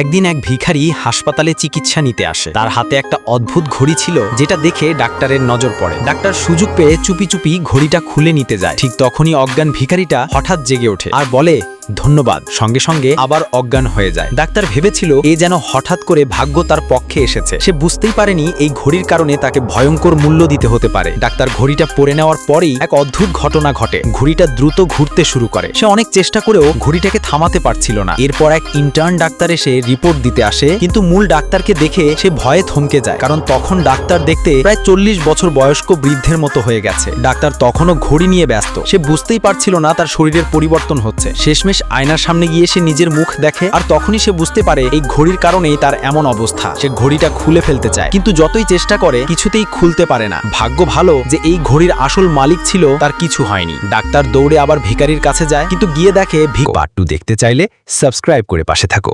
একদিন এক ভিখারি হাসপাতালে চিকিৎসা নিতে আসে। তার হাতে একটা অদ্ভুত ঘড়ি ছিল, যেটা দেখে ডাক্তারের নজর পড়ে। ডাক্তার সুযোগ পেয়ে চুপি চুপি ঘড়িটা খুলে নিতে যায়। ঠিক তখনই অজ্ঞান ভিখারিটা হঠাৎ জেগে ওঠে আর বলে ধন্যবাদ। সঙ্গে সঙ্গে আবার অজ্ঞান হয়ে যায়। ডাক্তার ভেবেছিল এ যেন হঠাৎ করে ভাগ্য তার পক্ষে এসেছে। সে বুঝতেই পারেনি এই ঘড়ির কারণে তাকে ভয়ঙ্কর মূল্য দিতে হতে পারে। ডাক্তার ঘড়িটা পরে নেওয়ার পরেই এক অদ্ভুত ঘটনা ঘটে। ঘড়িটা দ্রুত ঘুরতে শুরু করে। সে অনেক চেষ্টা করেও ঘড়িটাকে থামাতে পারছিল না। এরপর এক ইন্টার্ন ডাক্তার এসে রিপোর্ট দিতে আসে। কিন্তু মূল ডাক্তারকে দেখে সে ভয়ে থমকে যায়। কারণ তখন ডাক্তার দেখতে প্রায় চল্লিশ বছর বয়স্ক বৃদ্ধের মতো হয়ে গেছে। ডাক্তার তখনও ঘড়ি নিয়ে ব্যস্ত। সে বুঝতেই পারছিল না তার শরীরের পরিবর্তন হচ্ছে। শেষমেশ আয়নার সামনে গিয়ে সে নিজের মুখ দেখে আর তখনই সে বুঝতে পারে এই ঘড়ির কারণেই তার এমন অবস্থা। সে ঘড়িটা খুলে ফেলতে চায়, কিন্তু যতই চেষ্টা করে কিছুতেই খুলতে পারে না। ভাগ্য ভালো যে এই ঘড়ির আসল মালিক ছিল, তার কিছু হয়নি। ডাক্তার দৌড়ে আবার ভিকারির কাছে যায়, কিন্তু গিয়ে দেখে ভিক পার্ট টু দেখতে চাইলে সাবস্ক্রাইব করে পাশে থাকো।